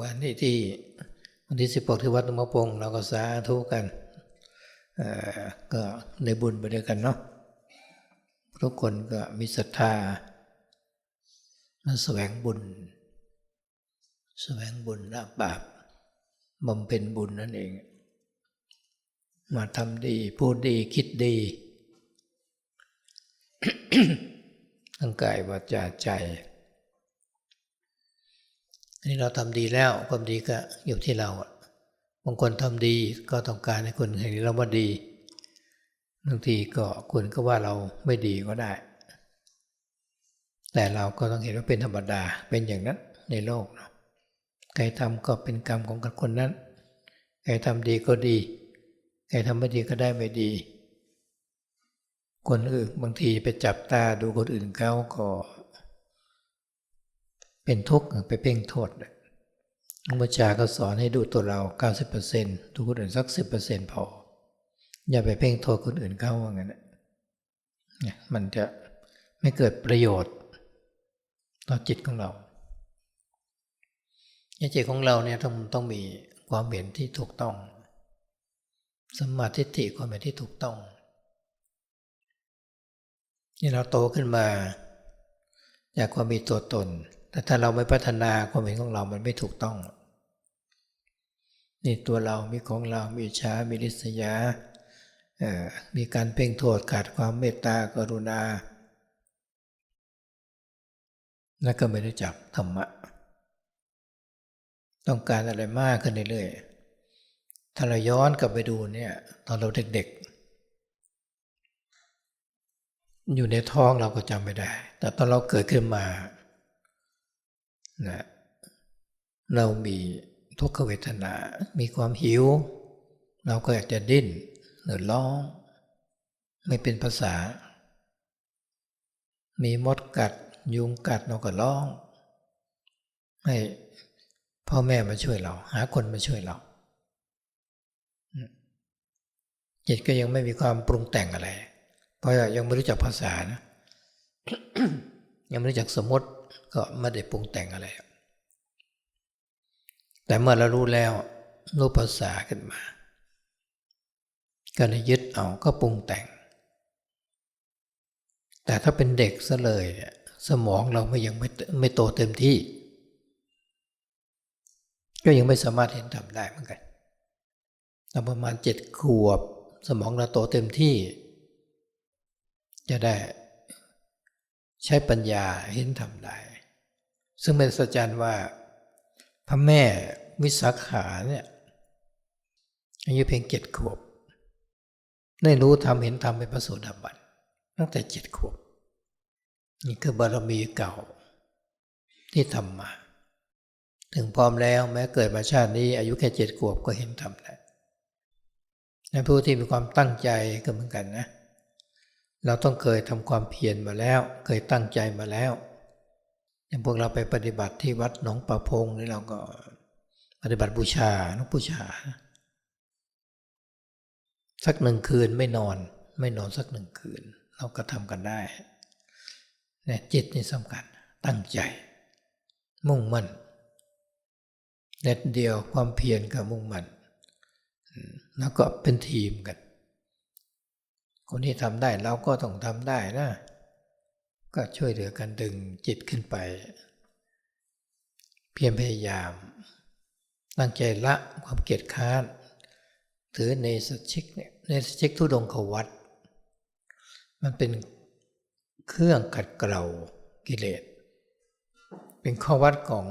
วันนี้ที่วันที่สิบหกที่วัดหลวงพ่อปงเราก็สาธุกันก็ได้บุญไปด้วยกันเนาะทุกคนก็มีศรัทธาและแสวงบุญ แสวงบุญละบาปบำเพ็ญบุญนั่นเอง มาทำดีพูดดีคิดดีทั้งกายวาจาใจ นนี้เราทำดีแล้วความดีก็อยู่ที่เราบางคนทำดีก็ต้องการให้คนเห็นเราว่าดีบางทีก็คนก็ว่าเราไม่ดีก็ได้ แต่เราก็ต้องเห็นว่าเป็นธรรมดาเป็นอย่างนั้นในโลกนาะใครทำก็เป็นกรรมของคนนั้น ใครทำดีก็ดี ใครทำไม่ดีก็ได้ไม่ดี คนอื่นบางทีไปจับตาดูคนอื่นเขาก็ เป็นทุกข์ไปเพ่งโทษหลวงพ่อจาก็สอนให้ดูตัวเรา 90%ดูคนอื่นสัก 10%พอ อย่าไปเพ่งโทษคนอื่นเข้าว่างั้นนะเนี่ยมันจะไม่เกิดประโยชน์ ต่อจิตของเราจิตของเราเนี่ยต้องต้องมีความเห็นที่ถูกต้อง สมมาธิฏฐิความเห็นที่ถูกต้องนี่เราโตขึ้นมา จากความมีตัวตน แต่ถ้าเราไม่พัฒนาความเห็นของเรามันไม่ถูกต้อง นี่ตัวเรามีของเรา มีช้ามีริษยา มีการเพ่งโทษขาดความเมตตากรุณา แล้วก็ไม่รู้จักธรรมะ ต้องการอะไรมากขึ้นเรื่อยๆ ถ้าเราย้อนกลับไปดูเนี่ยตอนเราเด็กๆ อยู่ในท้องเราก็จำไม่ได้ แต่ตอนเราเกิดขึ้นมา นะเรามีทุกขเวทนา มีความหิว เราก็อยากจะดิ้นหรือร้อง ไม่เป็นภาษา มีมดกัดยุงกัดเราก็ร้อง ให้พ่อแม่มาช่วยเรา หาคนมาช่วยเรา จิตก็ยังไม่มีความปรุงแต่งอะไร เพราะยังไม่รู้จักภาษานะยังไม่รู้จักสมมติ ก็ไม่ได้ปรุงแต่งอะไร แต่เมื่อเรารู้แล้วรู้ภาษาขึ้นมา ก็เลยยึดเอาก็ปรุงแต่ง แต่ถ้าเป็นเด็กซะเลยเนี่ยสมองเราไม่ยังไม่ไม่โตเต็มที่ ก็ยังไม่สามารถเห็นทำได้เหมือนกันตอนประมาณเจ็ดขวบ สมองเราโตเต็มที่ จะได้ ใช้ปัญญาเห็นทำได้ ซึ่งเป็นสัจจันว่า พระแม่วิสาขาเนี่ยอายุเพียงเจ็ดขวบ ได้รู้ทำเห็นทำเป็นพระโสดาบันตั้งแต่เจ็ดขวบ นี่คือบารมีเก่าที่ทำมา ถึงพร้อมแล้วแม้เกิดมาชาตินี้ อายุแค่เจ็ดขวบก็เห็นทำได้ในผู้ที่มีความตั้งใจก็เหมือนกันนะ เราต้องเคยทำความเพียรมาแล้ว เคยตั้งใจมาแล้วอย่างพวกเราไปปฏิบัติที่วัดหนองประพงนี่เราก็ปฏิบัติบูชานุบูชา สักหนึ่งคืนไม่นอน ไม่นอนสักหนึ่งคืน เราก็ทำกันได้เนี่ยจิตนี่สำคัญตั้งใจ มุ่งมั่นเน็ดเดียวความเพียรกับมุ่งมั่นแล้วก็เป็นทีมกัน คนที่ทำได้เราก็ต้องทำได้นะ ก็ช่วยเหลือกันดึงจิตขึ้นไป เพียรพยายาม ตั้งใจละความเกียจค้านถือเนสชิกเนี่ยเนสชิกทุดงขวัตมันเป็นเครื่องขัดเกลากิเลส เป็นข้อวัดของ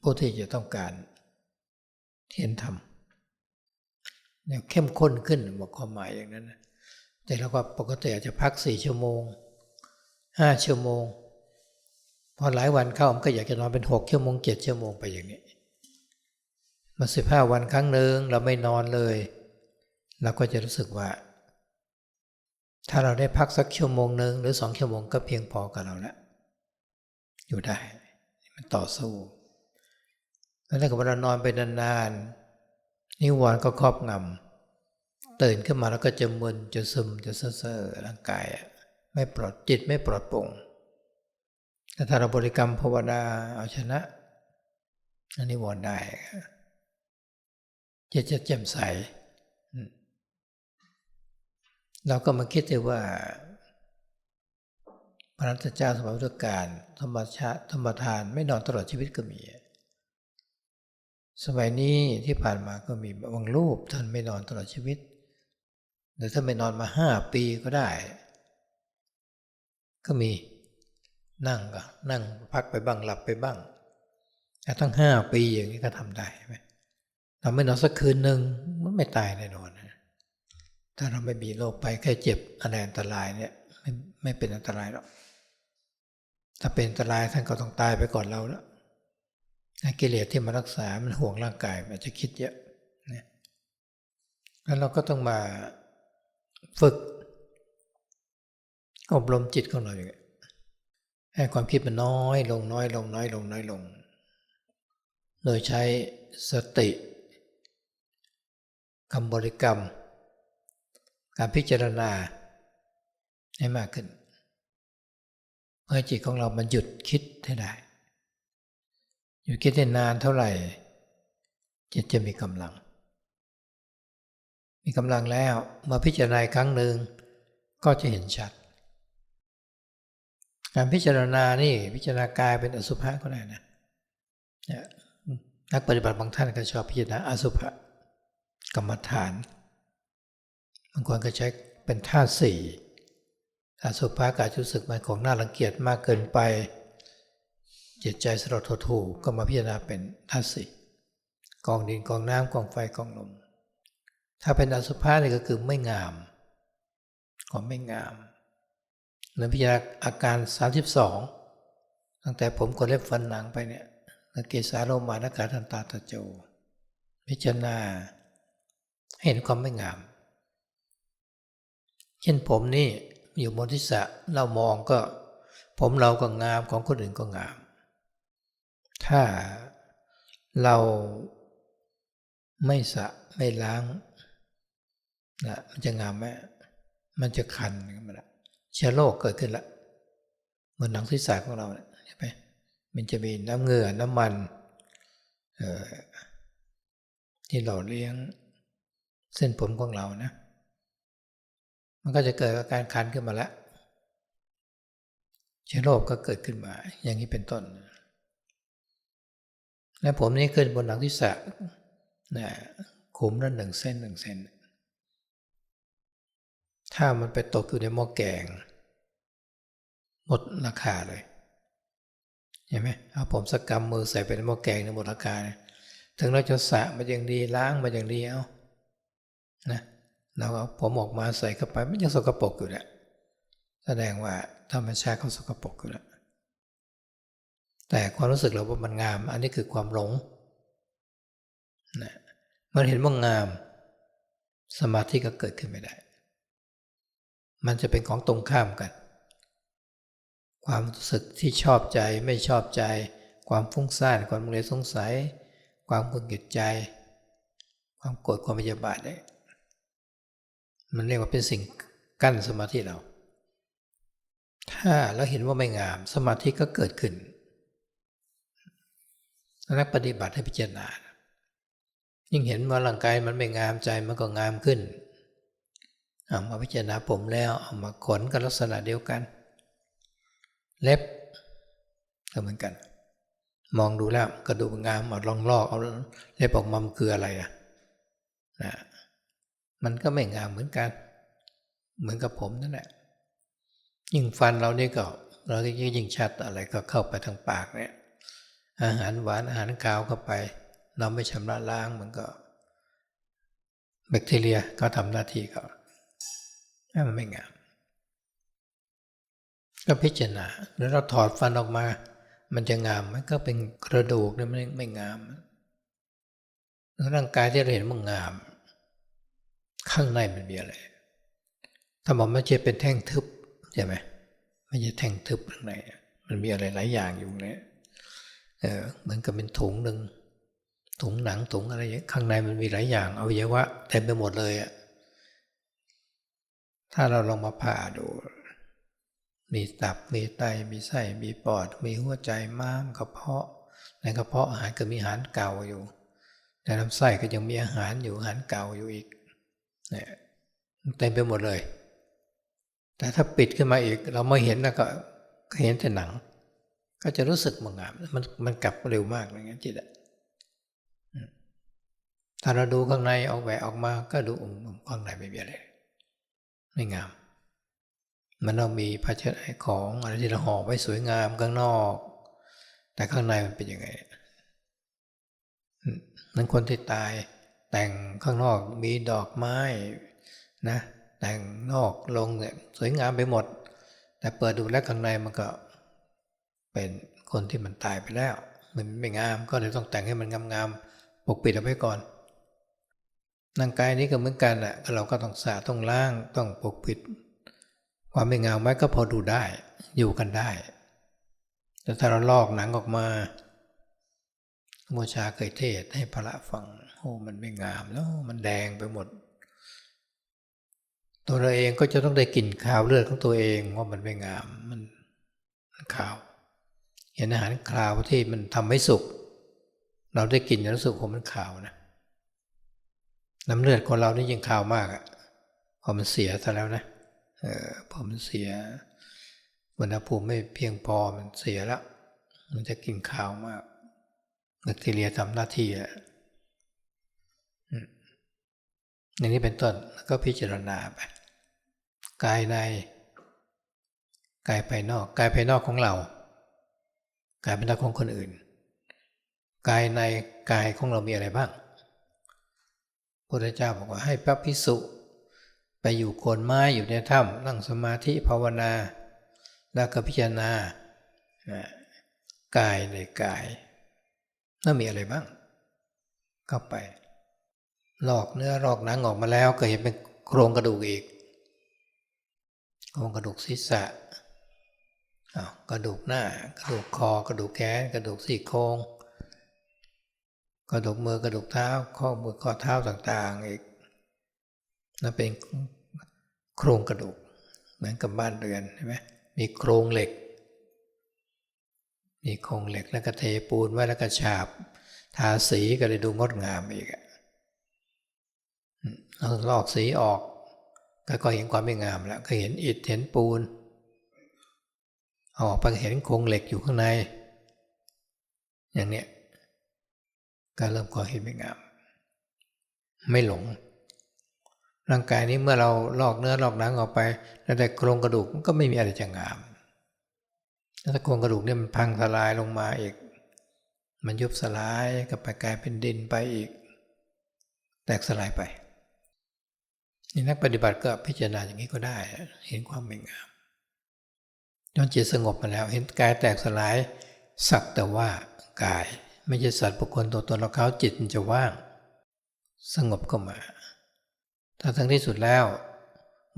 ผู้ที่จะต้องการเห็นธรรมเนี่ยเข้มข้นขึ้นบอกความหมายอย่างนั้นนะ แต่เราก็ปกติอาจจะพักสี่ชั่วโมงห้าชั่วโมง พอหลายวันเข้ามันก็อยากจะนอนเป็นหกชั่วโมงเจ็ดชั่วโมงไปอย่างนี้ มาสิบห้าวันครั้งหนึ่งเราไม่นอนเลยเราก็จะรู้สึกว่า ถ้าเราได้พักสักชั่วโมงหนึ่งหรือสองชั่วโมงก็เพียงพอกับเราแล้วอยู่ได้ มันต่อสู้แล้วถ้าเกิดเรานอนไปนานๆนิวรณ์ก็ครอบงำ ตื่นขึ้นมาแล้วก็จะมึนจะซึมจะเซ่อร่างกายไม่ปลอดจิตไม่ปลอดโปร่งแต่ถ้าเราบริกรรมภาวนาเอาชนะอันนี้วอนได้จะจะแจ่มใส เราก็มาคิดดูว่า พระรัตเจ้าสมัยพุทธกาลธรรมชาติธรรมทานไม่นอนตลอดชีวิตก็มี สมัยนี้ที่ผ่านมาก็มีบางรูปท่านไม่นอนตลอดชีวิต หรือถ้าไม่นอนมาห้าปีก็ได้ ก็มีนั่งก็นั่งพักไปบ้างหลับไปบ้างแต่ตั้งห้าปีอย่างนี้ก็ทำได้ไหมเราไม่นอนสักคืนหนึ่งมันไม่ตายแน่นอนนะถ้าเราไม่มีโรคไปแค่เจ็บอะไรอันตรายเนี่ยไม่ไม่เป็นอันตรายหรอกถ้าเป็นอันตรายท่านก็ต้องตายไปก่อนเราแล้วกิเลสที่มารักษา มันห่วงร่างกาย มันจะคิดเยอะนะแล้วเราก็ต้องมา ฝึก อบรมจิตของเราอย่างนี้ยให้ความคิดมันน้อยลงน้อยลงน้อยลงน้อยลง โดยใช้สติคำบริกรรม การพิจารณาให้มากขึ้นเพื่อจิตของเรามันหยุดคิดให้ได้หยุดคิดได้นานเท่าไหร่ จิตจะมีกำลัง มีกำลังแล้วมาพิจารณาครั้งหนึ่งก็จะเห็นชัด การพิจารณานี่พิจารณากายเป็นอสุภะก็ได้นะนักปฏิบัติบางท่านก็ชอบพิจารณาอสุภะกรรมฐานบางคนก็ใช้เป็นท่าสี่อสุภะกาจุสึกมันของน่ารังเกียจมากเกินไป จิตใจสลดทถูก็มาพิจารณาเป็นท่าสี่กองดินกองน้ำกองไฟกองลม ถ้าเป็นอสุภะนี่ก็คือไม่งามก็ไม่งามหรือพิจารณาอาการ 32 ตั้งแต่ผมกดเล็บฟันหนังไปเนี่ยนเกสาโรมานกาทันตาตะโจ พิจารณาเห็นความไม่งาม เช่นผมนี่อยู่บนทิศะเรามองก็ ผมเราก็งามของคนอื่นก็งาม ถ้าเราไม่สะไม่ล้าง นะมันจะงามไหมมันจะคันขึ้นมาละเชื้อโรคเกิดขึ้นละเหมือนหนังศีรษะของเราเนี่ยใช่ไหมมันจะมีน้ำเงื่อน้ำมันที่หล่อเลี้ยงเส้นผมของเรานะ มันก็จะเกิดอาการคันขึ้นมาแล้วเชื้อโรคก็เกิดขึ้นมา อย่างนี้เป็นต้น และผมนี่ขึ้นบนหลังทิศะนะขุมละหนึ่งเส้นหนึ่งเส้น ถ้ามันไปตกอยู่ในหม้อแกง หมดราคาเลยเห็นไหมเอาผมสกกรรมมือใส่ไปในหม้อแกงในหมดราคาถึงเราจะสะมาอย่างดีล้างมาอย่างดีเอานะเราเอาผมออกมาใส่เข้าไปมันยังสกปรกอยู่แหละแสดงว่าธรรมชาติเขาสกปรกอยู่แล้วแต่ความรู้สึกเราว่ามันงาม อันนี้คือความหลงนะมันเห็นว่างาม สมาธิก็เกิดขึ้นไม่ได้ มันจะเป็นของตรงข้ามกัน ความรู้สึกที่ชอบใจไม่ชอบใจ ความฟุ้งซ่านความมุงเลสงสัย ความกุนเกิดใจ ความโกรธความพยาบาทเนี่ยมันเรียกว่าเป็นสิ่งกั้นสมาธิเรา ถ้าเราเห็นว่าไม่งาม สมาธิก็เกิดขึ้นนักปฏิบัติให้พิจารณายิ่งเห็นว่าร่างกายมันไม่งามใจมันก็งามขึ้น เอามาพิจารณาผมแล้วเอามาขนก็ลักษณะเดียวกัน เล็บก็เหมือนกัน มองดูแล้วกระดูกงามเอาลองลอกเอาเล็บออกมามันคืออะไรอะนะมันก็ไม่งามเหมือนกัน เหมือนกับผมนั่นแหละยิ่งฟันเราเนี่ยก็เราก็ยิ่งชัดอะไรก็เข้าไปทางปากเนี่ย อาหารหวานอาหารกาวเข้าไป เราไม่ชำระล้างมันก็ แบคทีเรียก็ทำหน้าที่เขาให้ มันไม่งามก็พิจารณาแล้วเราถอดฟันออกมา มันจะงามมันก็เป็นกระดูกเนี่ยมันไม่งามร่างกายที่เราเห็นมันงาม ข้างในมันมีอะไรถ้าบอกม่ใช่เป็นแท่งทึบใช่ไหมไม่ใช่แท่งทึบข้างในมันมีอะไรหลายอย่างอยู่เนี่ยเออเหมือนกับเป็นถุงหนึ่งถุงหนังถุงอะไรข้างในมันมีหลายอย่างเอาเยอะวะเต็มไปหมดเลยอะ ถ้าเราลองมาผ่าดู มีตับ มีไต มีไส้ มีปอด มีหัวใจม้ามกระเพาะ ในกระเพาะอาหารก็มีอาหารเก่าอยู่ ในลำไส้ก็ยังมีอาหารอยู่อาหารเก่าอยู่อีกเนี่ยเต็มไปหมดเลย แต่ถ้าปิดขึ้นมาอีก เราไม่เห็นแล้วก็ก็เห็นแต่หนัง ก็จะรู้สึกมังงามมันมันกลับเร็วมากอย่างนี้จิตอะถ้าเราดูข้างในออกแหวกออกมาก็ดูอืมข้างในไม่มีอะไร ไม่งามมันเรามีภาชนะของอะไรที่เราห่อไว้สวยงามข้างนอก แต่ข้างในมันเป็นยังไงนั้นคนที่ตายแต่งข้างนอกมีดอกไม้นะ แต่งนอกลงเนี่ยสวยงามไปหมด แต่เปิดดูแล้วข้างในมันก็เป็นคนที่มันตายไปแล้ว มันไม่งามก็เลยต้องแต่งให้มันงามๆปกปิดเอาไว้ก่อน ร่างกายนี้ก็เหมือนกันอะเราก็ต้องสะต้องล้างต้องปกปิด ความไม่งามไว้ก็พอดูได้ อยู่กันได้ แต่ถ้าเราลอกหนังออกมาโมชาเคยเทศให้พระฟังโอ้มันไม่งามแล้วมันแดงไปหมด ตัวเราเองก็จะต้องได้กลิ่นคาวเลือดของตัวเองว่ามันไม่งามมันขาวเห็นอาหารคาวที่มันทำให้สุก เราได้กลิ่นแล้วรู้สึกว่ามันขาวนะ น้ำเลือดคนเรานี่ยิ่งขาวมากอะพอมันเสียซะแล้วนะเออพอมันเสียอุณหภูมิไม่เพียงพอมันเสียแล้ว มันจะกินขาวมากแบคทีเรียทำหน้าที่อะอย่างนี้เป็นต้นแล้วก็พิจารณาไปกายในกายภายนอกกายภายนอกของเรากายภายนอกของคนอื่น กายในกายของเรามีอะไรบ้าง พระพุทธเจ้าบอกว่าให้พระพิสุไปอยู่โคนไม้อยู่ในถ้ำนั่งสมาธิภาวนา แล้วก็พิจารณากายในกายแล้วมีอะไรบ้าง เข้าไป ลอกเนื้อลอกหนังออกมาแล้วก็เห็นเป็นโครงกระดูกอีก โครงกระดูกศีรษะกระดูกหน้ากระดูกคอกระดูกแขนกระดูกสี่โครง กระดูกมือกระดูกเท้า ข้อมือข้อเท้าต่างๆอีกนั่นเป็นโครงกระดูก เหมือนกับบ้านเรือนใช่ไหมมีโครงเหล็ก มีโครงเหล็กแล้วก็เทปูนไว้แล้วก็ฉาบ ทาสีก็เลยดูงดงามอีกเราลอกสีออกก็เห็นความไม่งามแล้วก็เห็นอิฐเห็นปูนออกไปเห็นโครงเหล็กอยู่ข้างใน อย่างเนี้ย ก็เริ่มก่อเห็นไม่งาม ไม่หลง ร่างกายนี้เมื่อเราลอกเนื้อลอกหนังออกไป แล้วแต่โครงกระดูกมันก็ไม่มีอะไรจะงามถ้าโครงกระดูกเนี่ยมันพังทลายลงมาอีก มันยุบสลายก็ไปกลายเป็นดินไปอีก แตกสลายไปนี่นักปฏิบัติก็พิจารณาอย่างนี้ก็ได้ เห็นความไม่งามจนจิตสงบมาแล้ว เห็นกายแตกสลายสักแต่ว่ากาย ไม่ใช่สัตว์บุคคลตัวตนเราเขาจิตมันจะว่าง สงบก็มา ถ้าทั้งที่สุดแล้ว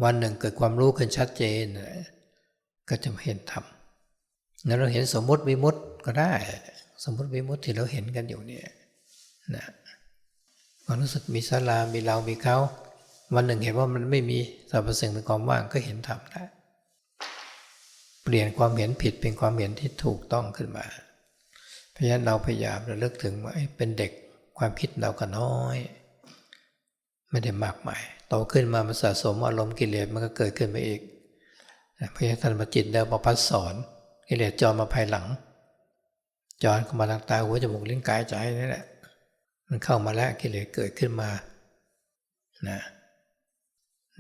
วันหนึ่งเกิดความรู้ขึ้นชัดเจน ก็จะเห็นธรรมแล้วเราเห็นสมมติวิมุตต์ก็ได้ สมมติวิมุตต์ที่เราเห็นกันอยู่เนี่ยนะความรู้สึกมีศาลามีเรา มีเขาวันหนึ่งเห็นว่ามันไม่มีสรรพสิ่งเป็นความว่างก็เห็นธรรมได้ เปลี่ยนความเห็นผิดเป็นความเห็นที่ถูกต้องขึ้นมา ราะฉะนั้นเราพยายามระลึกถึงว่าเป็นเด็กความคิดเราก็น้อย ไม่ได้มากมายโตขึ้นมามันสะสมอารมณ์กิเลสมันก็เกิดขึ้นมาอีกเพราะฉะนั้นท่านมาจิตเดิมมาพัดสอนกิเลสจอมาภายหลัง จอนเข้ามาทางตาหัวจมูกลิ้นกายใจนี่แหละมันเข้ามาแล้วกิเลสเกิดขึ้นมานะ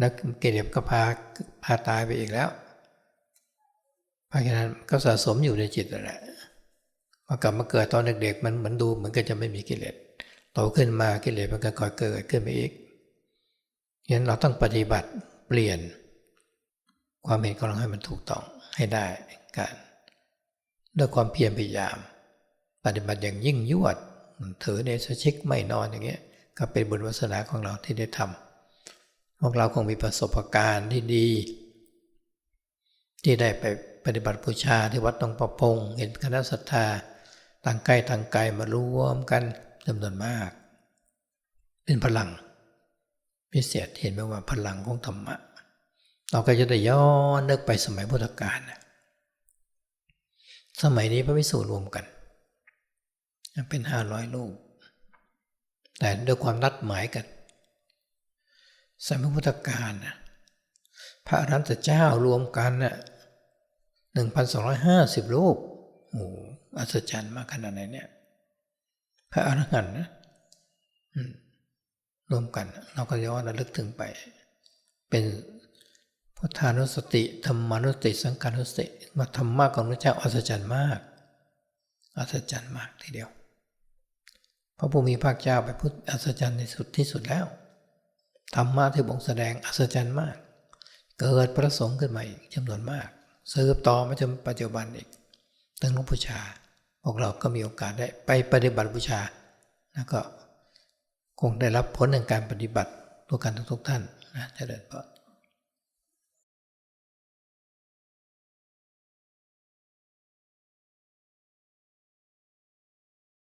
นักกิเลสก็พาพาตายไปอีกแล้วเพราะฉะนั้นก็สะสมอยู่ในจิตนั่นแหละ พอกลับมาเกิดตอนเด็กๆมันเหมือนดูเหมือนกันจะไม่มีกิเลสโตขึ้นมากิเลสมันก็ก่อเกิดขึ้นไปอีกฉะนั้นเราต้องปฏิบัติเปลี่ยน ความเห็นของเราให้มันถูกต้องให้ได้การด้วยความเพียรพยายาม ปฏิบัติอย่างยิ่งยวดถือในสชิกไม่นอนอย่างเงี้ยก็เป็นบุญวาสนาของเราที่ได้ทำพวกเราคงมีประสบการณ์ที่ดี ที่ได้ไปปฏิบัติบูชาที่วัดตองประพง เห็นคณะศรัทธา ต่างใกล้ทางไกลมารวมกันจำนวนมาก เป็นพลัง พิเศษเห็นไหมว่าพลังของธรรมะ เราก็จะได้ย้อนนึกไปสมัยพุทธกาลสมัยนี้พระวิสูรรวมกัน เป็นห้าร้อยรูปแต่ด้วยความนัดหมายกัน สมัยพุทธกาลพระอรหันตเจ้ารวมกันน่ะหนึ่งพันสองร้อยห้าสิบรูปโอ้ อัศจรรย์มากขนาดไหนเนี่ย พระอรหันต์นะรวมกัน เราก็ย้อนระลึกถึงไป เป็นพุทธานุสติธรรมานุสติสังขานุสติมาธรรมะของพระเจ้าอัศจรรย์มาก อัศจรรย์มากทีเดียวพระผู้มีพระเจ้าไปพูดอัศจรรย์ในสุดที่สุดแล้วธรรมะที่บงแสดงอัศจรรย์มาก เกิดประสงค์ขึ้นมาอีกจำนวนมากสืบต่อมาจนปัจจุบันอีก ตั้งลวงปู่ชา พวกเราก็มีโอกาสได้ไปปฏิบัติบูชา แล้วก็คงได้รับผลในการปฏิบัติตัวกันทุกท่านนะเจริญพร